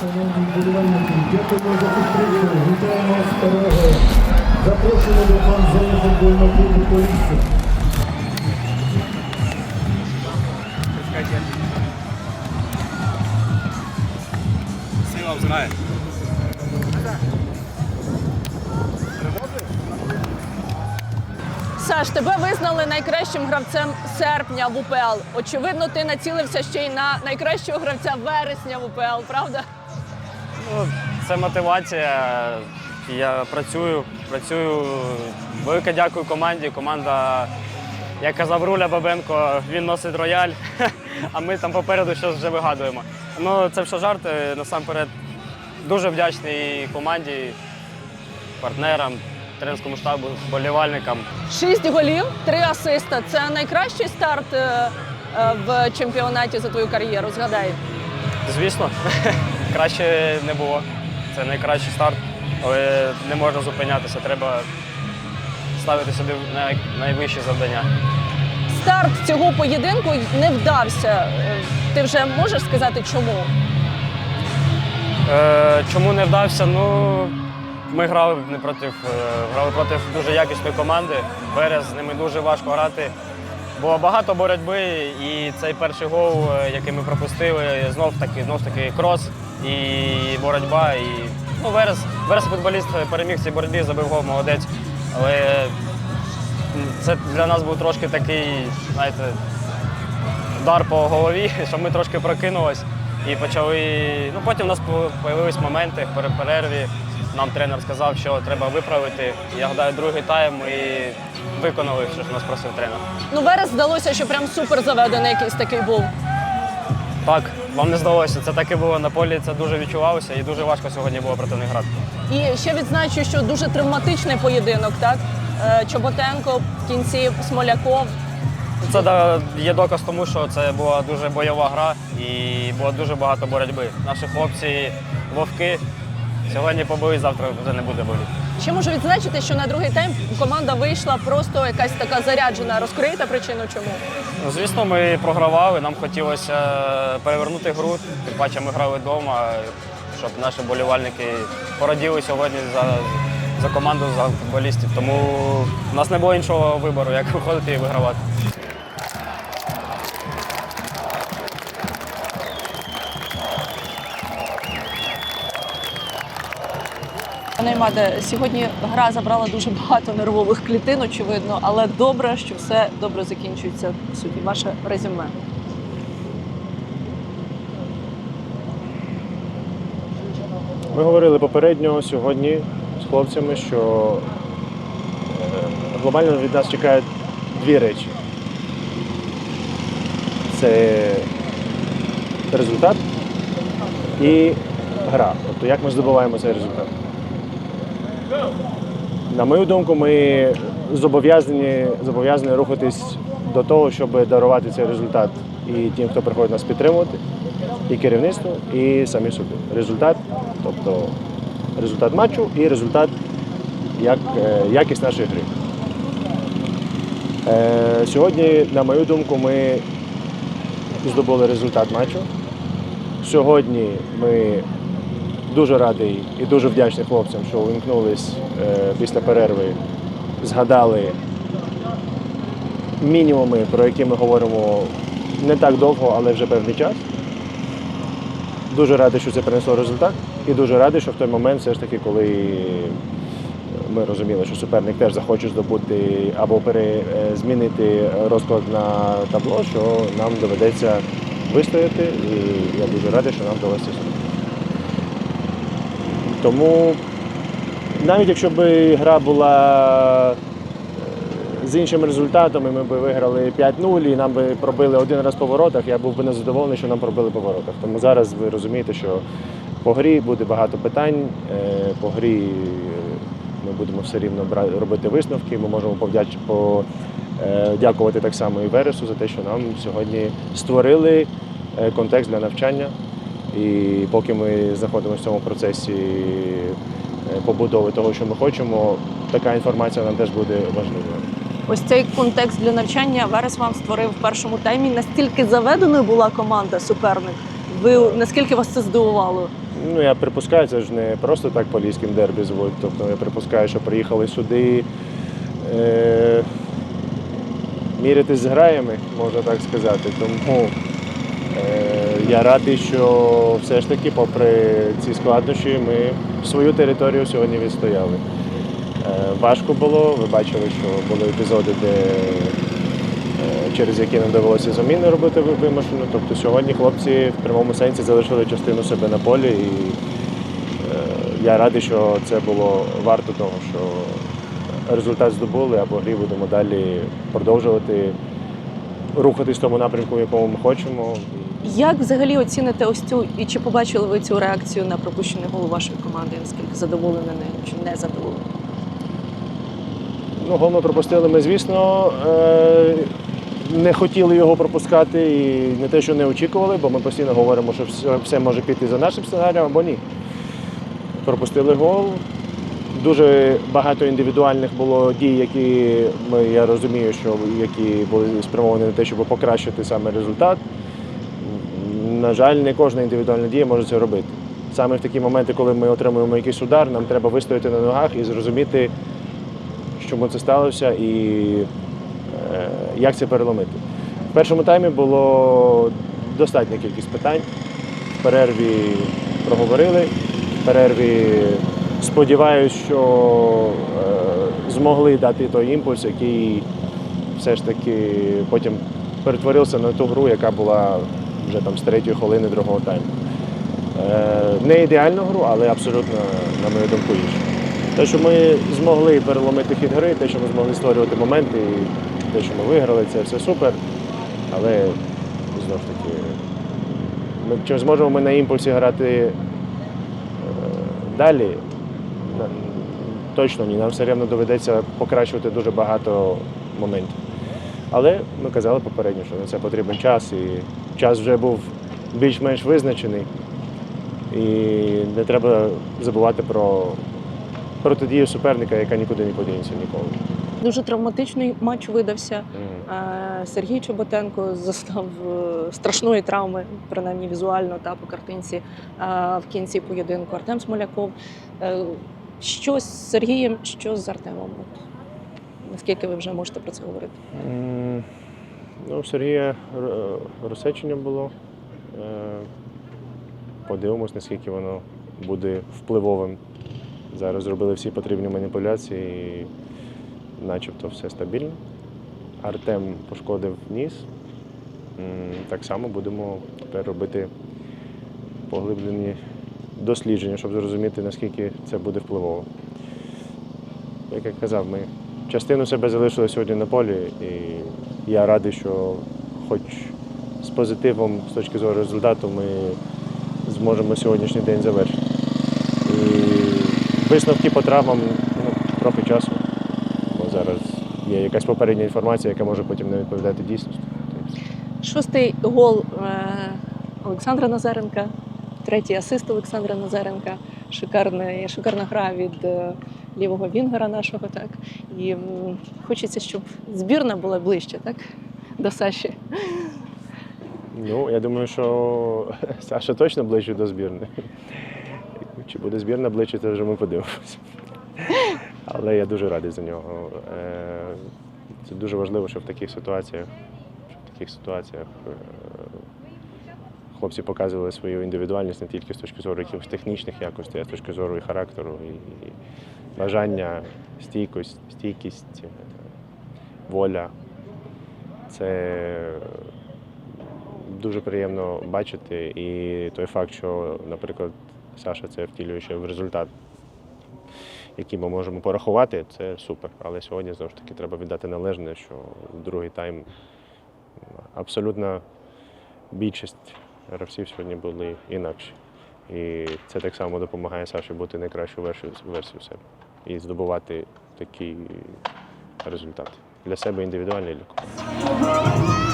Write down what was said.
Шановні вболівальники, дякуємо за підтримку. Вітаємо вас з перемогою. Запрошуємо до фан-зони футбольного клубу Полісся. Сила взирає. Саш, тебе визнали найкращим гравцем серпня в УПЛ. Очевидно, ти націлився ще й на найкращого гравця вересня в УПЛ, правда? Ну, це мотивація. Я працюю, працюю. Велике дякую команді. Команда, як казав Руля Бабенко, він носить рояль, а ми там попереду щось вже вигадуємо. Ну, це все жарти. Насамперед, дуже вдячний команді, партнерам, тренерському штабу, болівальникам. Шість голів, три асиста. Це найкращий старт е, е, в чемпіонаті за твою кар'єру. Згадай. Звісно, краще не було. Це найкращий старт, але не можна зупинятися. Треба ставити собі най- найвищі завдання. Старт цього поєдинку не вдався. Е, Ти вже можеш сказати, чому? Е, чому не вдався? Ну, ми грали не проти, е, грали проти дуже якісної команди. Берез з ними дуже важко грати. Було багато боротьби, і цей перший гол, е, який ми пропустили, знов таки, знов таки крос і боротьба. І, ну, Верес, Верес футболіст переміг в цій боротьбі, забив гол, молодець. Але це для нас був трошки такий, знаєте, удар по голові, щоб ми трошки прокинулись і почали. Ну потім у нас з'явились моменти в пере- перерві. Нам тренер сказав, що треба виправити. Я гадаю, другий тайм і виконали, що ж нас просив тренер. Ну, Верес здалося, що прям супер заведений якийсь такий був. Так, вам не здалося. Це так і було на полі. Це дуже відчувалося і дуже важко сьогодні було проти них грати. І ще відзначу, що дуже травматичний поєдинок, так? Е, Чоботенко в кінці Смоляков. Це да, є доказ тому, що це була дуже бойова гра і було дуже багато боротьби. Наші хлопці вовки сьогодні побили, завтра вже не буде боліти. Ще можу відзначити, що на другий тайм команда вийшла просто якась така заряджена. Розкриєте причину чому? Ну, Звісно, ми програвали, нам хотілося перевернути гру, тим паче ми грали вдома, щоб наші болівальники пораділи сьогодні за, за команду, за футболістів. Тому в нас не було іншого вибору, як виходити і вигравати. Пане Імаде, сьогодні гра забрала дуже багато нервових клітин, очевидно, але добре, що все добре закінчується. в суді. Ваше резюме. Ми говорили попередньо сьогодні з хлопцями, що е, глобально від нас чекають дві речі. Це результат і гра. Тобто як ми здобуваємо цей результат. На мою думку, ми зобов'язані, зобов'язані рухатись до того, щоб дарувати цей результат і тим, хто приходить нас підтримувати, і керівництву, і самі собі. Результат, тобто результат матчу і результат як е, якість нашої гри. Е, Сьогодні, на мою думку, ми здобули результат матчу. Сьогодні ми дуже радий і дуже вдячний хлопцям, що увімкнулись е, після перерви, згадали мінімуми, про які ми говоримо не так довго, але вже певний час. Дуже радий, що це принесло результат, і дуже радий, що в той момент, все ж таки, коли ми розуміли, що суперник теж захоче здобути або е, змінити розклад на табло, що нам доведеться вистояти, і я дуже радий, що нам вдалося. Тому навіть якщо б гра була е, з іншим результатом, і ми б виграли 5-0, і нам би пробили один раз по воротах, я був би незадоволений, що нам пробили по воротах. Тому зараз ви розумієте, що по грі буде багато питань, е, по грі е, ми будемо все рівно робити висновки. Ми можемо повдяч- по- дякувати так само і Вересу за те, що нам сьогодні створили контекст для навчання. І поки ми знаходимося в цьому процесі е, побудови того, що ми хочемо, така інформація нам теж буде важливою. Ось цей контекст для навчання Верес вам створив в першому таймі. Настільки заведеною була команда суперник Ви наскільки вас це здивувало? Ну, я припускаю, це ж не просто так поліським дербі звуть. Тобто я припускаю, що приїхали сюди е, мірятись з граями, можна так сказати. Тому е, я радий, що все ж таки, попри ці складнощі, ми свою територію сьогодні відстояли. Е, важко було, ви бачили, що були епізоди, де е, через які нам довелося заміни робити ви- вимушено. Тобто сьогодні хлопці в прямому сенсі залишили частину себе на полі, і е, я радий, що це було варто того, що результат здобули, а по грі будемо далі продовжувати рухатись в тому напрямку, в якому ми хочемо. Як взагалі оціните ось цю і чи побачили ви цю реакцію на пропущений гол вашої команди? Наскільки задоволені нею чи не задоволені? Ну, гол пропустили ми, звісно, е, не хотіли його пропускати і не те, що не очікували, бо ми постійно говоримо, що все, все може піти за нашим сценарієм або ні. Пропустили гол. Дуже багато індивідуальних було дій, які ми, я розумію, що які були спрямовані на те, щоб покращити саме результат. На жаль, не кожна індивідуальна дія може це робити. Саме в такі моменти, коли ми отримуємо якийсь удар, нам треба вистояти на ногах і зрозуміти, чому це сталося і е, як це переломити. В першому таймі було достатня кількість питань. В перерві проговорили. В перерві сподіваюся, що е, змогли дати той імпульс, який все ж таки потім перетворився на ту гру, яка була вже там з третьої хвилини другого тайму. Е, не ідеальну гру, але абсолютно, на мою думку, іншу. Те, що ми змогли переломити хід гри, те, що ми змогли створювати моменти, і те, що ми виграли, це все супер. Але знову ж таки, ми, чи зможемо ми на імпульсі грати е, далі? Точно ні. Нам все рівно доведеться покращувати дуже багато моментів. Але ми казали попередньо, що на це потрібен час, і час вже був більш-менш визначений. І не треба забувати про протидію суперника, яка нікуди не подінеться ніколи. Дуже травматичний матч видався. Сергій Чоботенко зазнав е, страшної травми, принаймні візуально та по картинці в кінці поєдинку. Артем Смоляков. Е, Що з Сергієм, що з Артемом? Наскільки ви вже можете про це говорити? М, Ну, Сергія розсечення було. Е, Подивимось, наскільки воно буде впливовим. Зараз зробили всі потрібні маніпуляції, і начебто все стабільно. Артем пошкодив ніс. Так само будемо тепер робити поглиблені дослідження, щоб зрозуміти, наскільки це буде впливово. Як я казав, ми частину себе залишили сьогодні на полі, і я радий, що хоч з позитивом з точки зору результату ми зможемо сьогоднішній день завершити. І висновки по травмам ну, трохи часу, бо зараз є якась попередня інформація, яка може потім не відповідати дійсності. Шостий гол е, Олександра Назаренка, третій асист Олександра Назаренка. Шикарна, шикарна гра від е, лівого вінгера нашого. Так. І хочеться, щоб збірна була ближче, так? До Саші. Ну, я думаю, що Саша точно ближче до збірної. Чи буде збірна ближче, це вже ми подивимося. Але я дуже радий за нього. Е, Це дуже важливо, що в таких ситуаціях, що в таких ситуаціях е, хлопці показували свою індивідуальність не тільки з точки зору якихось технічних якостей, а з точки зору і характеру, і, бажання, стійкость, стійкість, е, воля. Це дуже приємно бачити. І той факт, що, наприклад, Саша це втілює ще в результат, який ми можемо порахувати, це супер. Але сьогодні знову ж таки треба віддати належне, що другий тайм абсолютна більшість гравців сьогодні були інакші. І це так само допомагає Саші бути найкращою версією себе і здобувати такий результат для себе індивідуальний команди.